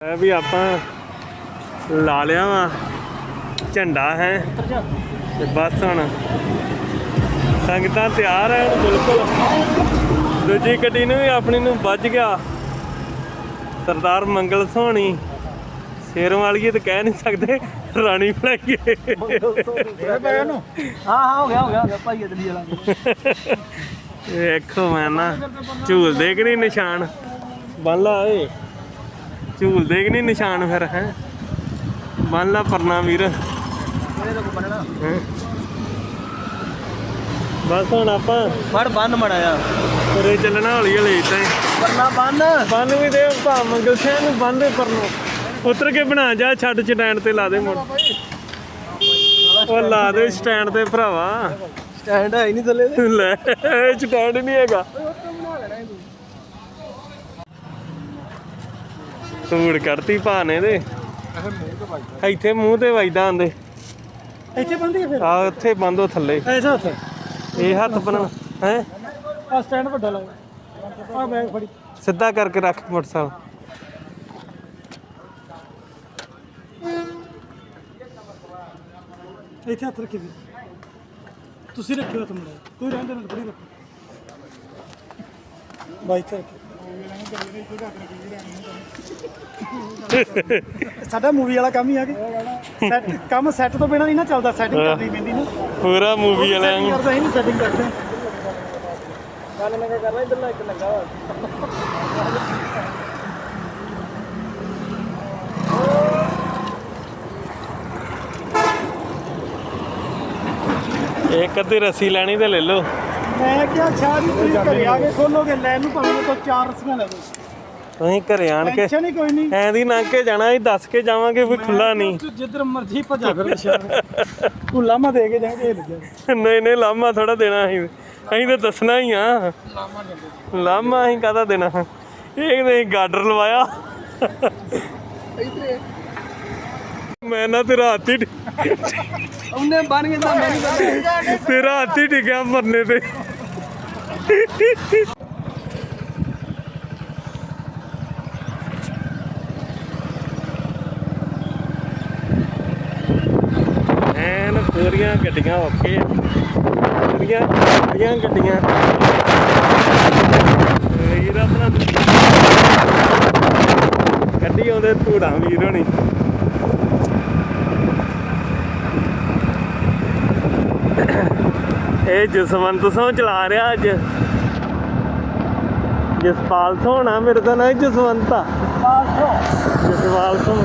ਇਹ ਵੀ ਆਪਾਂ ਲਾ ਲਿਆ ਵਾ। ਝੰਡਾ ਹੈ। ਤੇ ਬਸ ਹੁਣ ਸੰਗਤਾਂ ਤਿਆਰ ਹੈ ਬਿਲਕੁਲ। ਦੂਜੀ ਗੱਡੀ ਨੂੰ ਵੀ ਆਪਣੀ ਨੂੰ ਵੱਜ ਗਿਆ। ਸਰਦਾਰ ਮੰਗਲ ਸੋਹਣੀ। ਸ਼ੇਰ ਵਾਲੀਏ ਤੇ ਕਹਿ ਨਹੀਂ ਸਕਦੇ। ਰਾਣੀ ਫਲਾਈਏ ਹਾਂ ਹਾਂ ਹੋ ਗਿਆ ਹੋ ਗਿਆ। ਭਾਈ ਅਦਲੀ ਵਾਲਾ ਵੇਖੋ ਮੈਂ ਨਾ ਝੂਲਦੇ ਕਿ ਨਹੀਂ ਨਿਸ਼ਾਨ? ਬੰਨ ਲਾ ਏ ਝੂਲਦੇ ਕਿ ਨਹੀਂ ਨਿਸ਼ਾਨ ਫਿਰ ਹੈ? ਬੰਨ ਲਾ ਪਰਨਾ ਵੀਰ। ਬਸ ਹੁਣ ਆਪਾਂ ਫੜ ਬੰਨ ਮੜਾਇਆ ਤੁਰੇ ਚੱਲਣਾ ਹੌਲੀ ਹੌਲੀ ਤਾਂ ਵਰਨਾ ਬੰਨ। ਬੰਨ ਵੀ ਦੇ ਭਾ ਮੰਗਲ ਸਿੰਘ ਨੂੰ ਬੰਨ ਦੇ ਪਰਨੋਂ। ਉਤਰ ਕੇ ਬਣਾ ਜਾ ਛੱਡ ਸਟੈਂਡ ਤੇ ਲਾ ਦੇ ਮੁੜ। ਉਹ ਲਾ ਦੇ ਸਟੈਂਡ ਤੇ ਭਰਾਵਾ। ਸਟੈਂਡ ਹੈ ਹੀ ਨਹੀਂ ਥੱਲੇ ਤੇ ਲੈ ਸਟੈਂਡ ਨਹੀਂ ਹੈਗਾ। ਤੂੜ ਕਰਤੀ ਭਾਨੇ ਦੇ ਇੱਥੇ ਮੂੰਹ ਤੇ ਵੱਜਦਾ ਆਂਦੇ। ਇੱਥੇ ਬੰਦੀ ਫਿਰ? ਆ ਉੱਥੇ ਬੰਦੋ ਥੱਲੇ। ਐਸਾ ਉੱਥੇ ਇਹ ਹੱਥ ਬਣਾ ਹੈ? ਆ ਸਟੈਂਡ ਵੱਡਾ ਲਾਇਆ ਆ ਬੈਗ ਫੜੀ। ਸਿੱਧਾ ਕਰਕੇ ਰੱਖ ਮੋਟਰਸਾਈਕਲ। ਇੱਥੇ ਹੱਥ ਰੱਖੀ ਵੀ। ਤੁਸੀਂ ਰੱਖਿਓ ਮੜਾ ਕੋਈ ਰਹਿੰਦੇ ਨਾ ਫੜੀ ਰੱਖੋ। ਬਾਈ ਤੇ ਸਾਡਾ ਮੂਵੀ ਵਾਲਾ ਕੰਮ ਹੀ ਆ ਕਿ ਸੈੱਟ ਕੰਮ ਸੈੱਟ ਤੋਂ ਬਿਨਾ ਨਹੀਂ ਨਾ ਚੱਲਦਾ ਸੈਟਿੰਗ ਕਰਨੀ ਪੈਂਦੀ ਨਾ। ਪੂਰਾ ਮੂਵੀ ਵਾਲਿਆਂ ਸੈਟਿੰਗ ਕਰਦਾ ਹੀ ਨਹੀਂ ਸੈਟਿੰਗ ਕਰਦੇ ਗੱਲ ਮੈਂ ਕਰਨਾ ਇਧਰ ਲੱਗ ਲੱਗਾ ਵਾ ਇੱਕ ਅੱਧੀ ਰੱਸੀ ਲੈਣੀ ਤੇ ਲੈ ਲਓ। ਮੈਂ ਕਿਹਾ ਤੁਸੀਂ ਘਰੇ ਆ ਕੇ ਖੋਲੋਗੇ ਲੈ ਨੂੰ ਭਾਵੇਂ ਤੋਂ ਚਾਰ ਰਸੀਆਂ ਲੈ ਦੋ ਤੁਸੀਂ ਘਰੇ ਆਣ ਕੇ ਟੈਨਸ਼ਨ ਹੀ ਕੋਈ ਨਹੀਂ ਐਂ ਦੀ ਲੰਘ ਕੇ ਜਾਣਾ ਅਸੀਂ ਦੱਸ ਕੇ ਜਾਵਾਂਗੇ ਵੀ ਖੁੱਲਾ ਨਹੀਂ। ਤੂੰ ਜਿੱਧਰ ਮਰਜ਼ੀ ਭਜਾ ਫਿਰ ਸ਼ਹਿਰ। ਤੂੰ ਲਾਮਾ ਦੇ ਕੇ ਜਾਏਂਗੇ ਇਹ ਨਹੀਂ ਨਹੀਂ ਲਾਮਾ ਥੋੜਾ ਦੇਣਾ ਅਸੀਂ। ਅਸੀਂ ਤਾਂ ਦੱਸਣਾ ਹੀ ਆ। ਲਾਮਾ ਅਸੀਂ ਕਾਹਦਾ ਦੇਣਾ? ਇਹ ਨਹੀਂ ਗਾਡਰ ਲਵਾਇਆ। ਮੈਂ ਨਾ ਤੇਰਾ ਹੱਥ ਹੀ ਉਹਨੇ ਬਣ ਗਿਆ ਮੈਂ ਨਹੀਂ ਤੇਰਾ ਹੱਥ ਹੀ ਟਿਕਿਆ ਮਰਨੇ ਤੇ। ਐਨ ਪੂਰੀਆਂ ਗੱਡੀਆਂ ਓਕੇ। ਆ ਪੂਰੀਆਂ ਪੂਰੀਆਂ ਗੱਡੀਆਂ। ਵੀਰ ਆਪਣਾ ਗੱਡੀ ਆਉਂਦੇ ਧੂੜਾਂ ਵੀਰ ਹੋਣੀ। ਇਹ ਜਸਵੰਤ ਸਿੰਘ ਚਲਾ ਰਿਹਾ ਅੱਜ। ਜਸਪਾਲ ਸਿੰਘ ਮੇਰੇ ਤਾਂ ਨਾਂ ਜਸਵੰਤ ਆ। ਜਸਪਾਲ ਸਿੰਘ।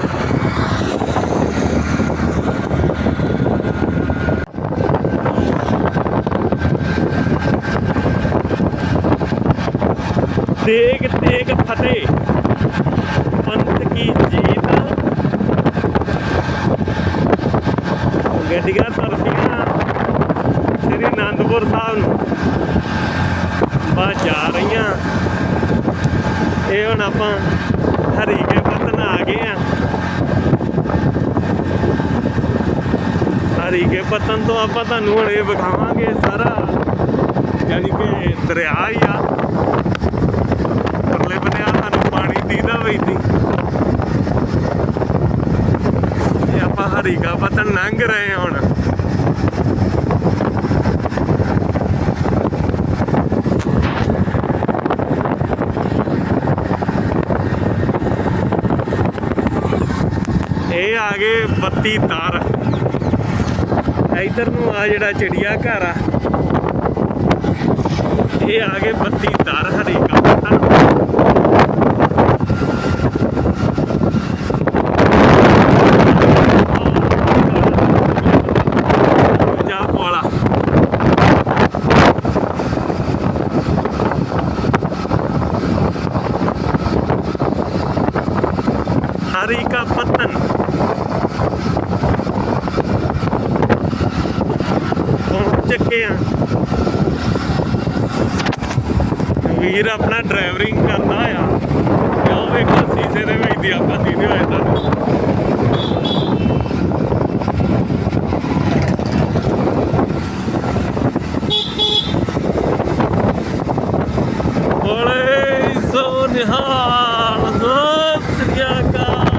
ਤੇਗ ਤੇਗ ਫਤਿਹ। ਪੰਥ ਕੀ ਜੀਤ ਗੱਡੀਆਂ ਤਰਫੀਆਂ ਸ੍ਰੀ ਅਨੰਦਪੁਰ ਸਾਹਿਬ ਨੂੰ ਆਪਾਂ ਜਾ ਰਹੀਆਂ। ਇਹ ਹੁਣ ਆਪਾਂ ਹਰੀਕੇ ਪਤਨ ਆ ਗਏ ਆ। ਹਰੀਕੇ ਪਤਨ ਤੋਂ ਆਪਾਂ ਤੁਹਾਨੂੰ ਹੁਣ ਇਹ ਵਿਖਾਵਾਂਗੇ ਸਾਰਾ। ਯਾਨੀ ਕਿ ਦਰਿਆ ਹੀ ਆ। ਪਰਲੇ ਬੰਨੇ ਆ ਸਾਨੂੰ ਪਾਣੀ ਦੀਦਾ ਵਈਦੀ ਇਹ ਆਪਾਂ ਹਰੀਕਾ ਪਤਨ ਲੰਘ ਰਹੇ ਹਾਂ ਹੁਣ। ਇਹ ਆ ਗਏ ਬੱਤੀ ਤਾਰ ਇਧਰ ਨੂੰ ਆ ਜਿਹੜਾ ਚਿੜੀਆ ਘਰ ਆ ਇਹ ਆ ਗਏ ਬੱਤੀ ਤਾਰ ਹਰੀਕਾ ਪਤਨ ਜਾ ਪੋਲਾ हरी का पतन ਪਹੁੰਚ ਆ। ਵੀਰ ਆਪਣਾ ਡਰਾਈਵਰਿੰਗ ਕਰਦਾ ਆ। ਕਿਉਂ ਵੇਖੋ, ਸੀਸੇ ਦੇ ਵਿੱਚ ਦੀ ਆਪਾਂ ਦੀਦੇ ਹੋਏ ਤੁਹਾਨੂੰ ਬੜੇ ਸੋ ਨਿਹਾਲ ਸਤਿ ਸ੍ਰੀ ਅਕਾਲ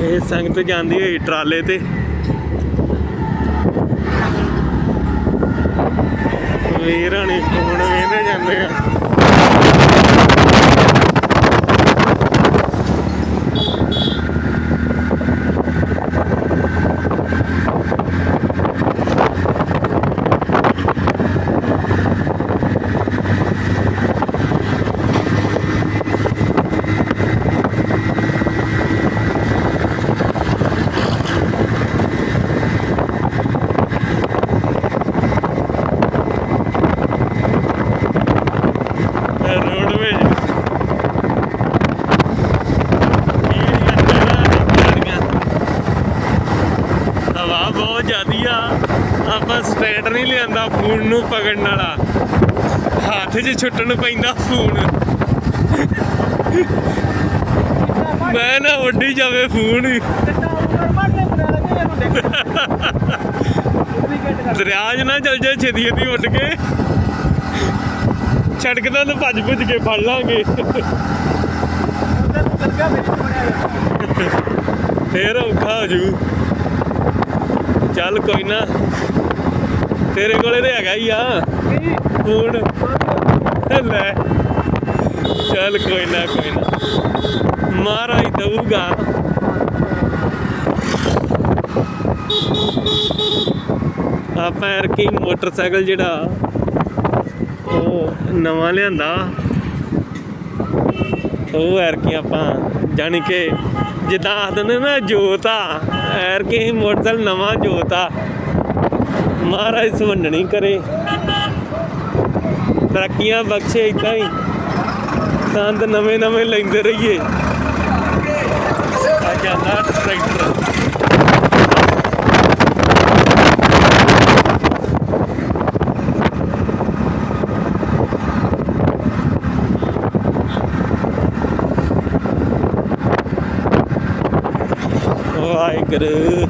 ਇਹ ਸੰਗਤ ਜਾਂਦੀ ਹੋਈ ਟਰਾਲੇ ਤੇ। ਵੀਰ ਹਣੀ ਹੁਣ ਵੇਂਦੇ ਜਾਂਦੇ ਆ ਇਹ ਰੋਡਵੇਜ ਹਵਾ ਬਹੁਤ ਜ਼ਿਆਦੀ ਆ ਆਪਾਂ ਸਟ੍ਰੇਟ ਫੋਨ ਨੂੰ ਪਕੜਨ ਵਾਲਾ। ਹੱਥ 'ਚ ਛੁੱਟਣ ਪੈਂਦਾ ਫੋਨ। ਮੈਂ ਨਾ ਉੱਡੀ ਜਾਵੇ ਫੋਨ ਹੀ। ਦਰਿਆ 'ਚ ਨਾ ਚਲ ਜਾਏ ਛੇਤੀ ਛੇਤੀ ਉੱਡ ਕੇ। ਛੜਕ ਤੋਂ ਭੱਜ ਭੁੱਜ ਕੇ ਫੜ ਲਾਂਗੇ। ਫੇਰ ਔਖਾ ਹੋ ਜੂ। ਚੱਲ ਕੋਈ ਨਾ। ਤੇਰੇ ਕੋਲੇ ਤੇ ਹੈਗਾ ਹੀ ਆ। ਫੋਨ। ਲੈ। ਚੱਲ ਕੋਈ ਨਾ ਕੋਈ ਨਾ। ਮਹਾਰਾਜ ਦਊਗਾ। ਆਪਾਂ ਯਾਰ ਕੀ ਮੋਟਰਸਾਈਕਲ ਜਿਹੜਾ ਉਹ ਨਵਾਂ ਲਿਆਂਦਾ। ਉਹ ਐਰ ਕੀ ਆਪਾਂ ਜਾਣੀ ਕਿ ਜਿੱਦਾਂ ਆਖਦੇ ਨੇ ਨਾ ਜੋਤ ਆ। ਐਰ ਕੀ ਮੋਟਰਸਾਈਕਲ ਨਵਾਂ ਜੋਤ ਆ। ਮਹਾਰਾਜ ਸੁਵੰਡਣੀ ਕਰੇ। ਤਰੱਕੀਆਂ ਬਖਸ਼ੇ ਇਦਾਂ ਹੀ। ਸੰਦ ਨਵੇਂ ਨਵੇਂ ਲੈਂਦੇ ਰਹੀਏ। ਆ ਜਾਂਦਾ ਟਰੈਕਟਰ ਵਾਹਿਗੁਰੂ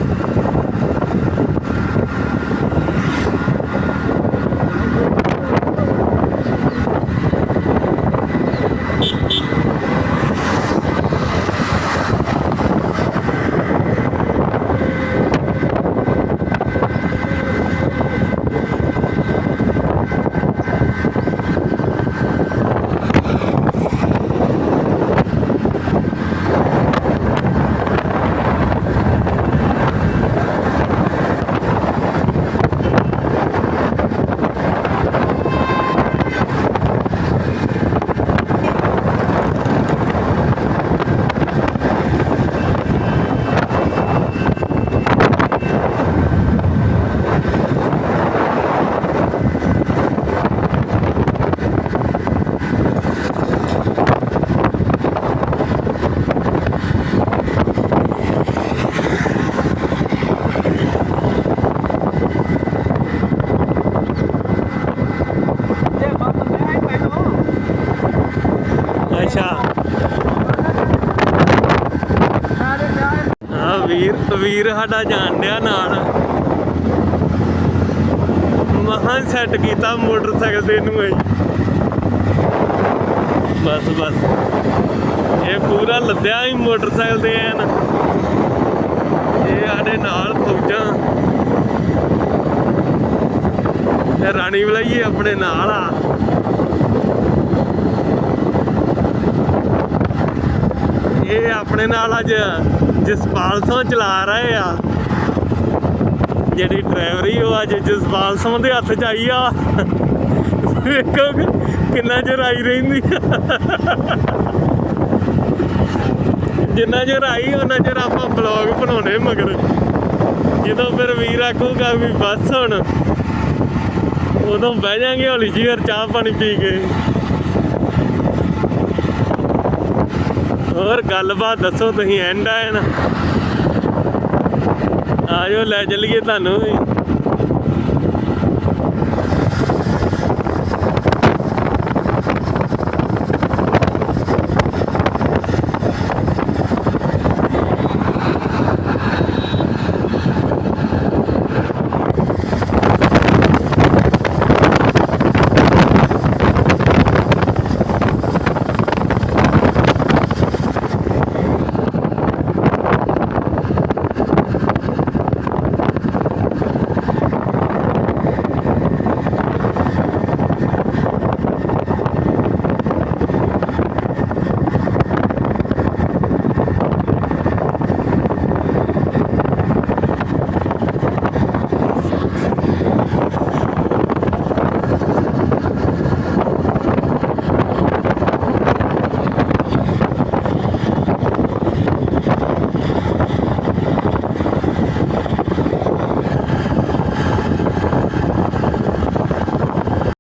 ਅੱਛਾ ਹਾਂ ਵੀਰ ਸਾਡਾ ਜਾਣ ਡਿਆ ਨਾਲ। ਮਹਾਂ ਸੈੱਟ ਕੀਤਾ ਮੋਟਰਸਾਈਕਲ ਤੇ ਇਹਨੂੰ ਆਈ ਬਸ ਬਸ। ਇਹ ਪੂਰਾ ਲੱਦਿਆ ਹੀ ਮੋਟਰਸਾਈਕਲ ਤੇ ਐਨ। ਇਹ ਸਾਡੇ ਨਾਲ ਫੌਜਾਂ। ਇਹ ਰਾਣੀ ਵਲਾਈਏ ਆਪਣੇ ਨਾਲ ਆ। ਇਹ ਆਪਣੇ ਨਾਲ ਅੱਜ ਜਸਪਾਲ ਸਿੰਘ ਚਲਾ ਰਹੇ ਆ। ਜਿਹੜੀ ਡਰਾਈਵਰੀ ਉਹ ਅੱਜ ਜਸਪਾਲ ਸਿੰਘ ਦੇ ਹੱਥ 'ਚ ਆਈ ਆ। ਵੇਖੋ ਕਿੰਨਾ ਚਿਰ ਆਈ ਰਹਿੰਦੀ ਜਿੰਨਾ ਚਿਰ ਆਈ ਉਹਨਾਂ ਚਿਰ ਆਪਾਂ ਬਲੌਗ ਬਣਾਉਣੇ ਮਗਰ। ਜਦੋਂ ਫਿਰ ਵੀਰ ਆਖੂਗਾ ਵੀ ਬਸ ਹੁਣ। ਉਦੋਂ ਬਹਿ ਜਾਾਂਗੇ ਹੌਲੀ ਜੀ ਚਾਹ ਪਾਣੀ ਪੀ ਕੇ। ਹੋਰ ਗੱਲਬਾਤ ਦੱਸੋ ਤੁਸੀਂ ਐਂਡ ਆਏ ਨਾ। ਆਜੋ ਲੈ ਚੱਲੀਏ ਤੁਹਾਨੂੰ ਵੀ।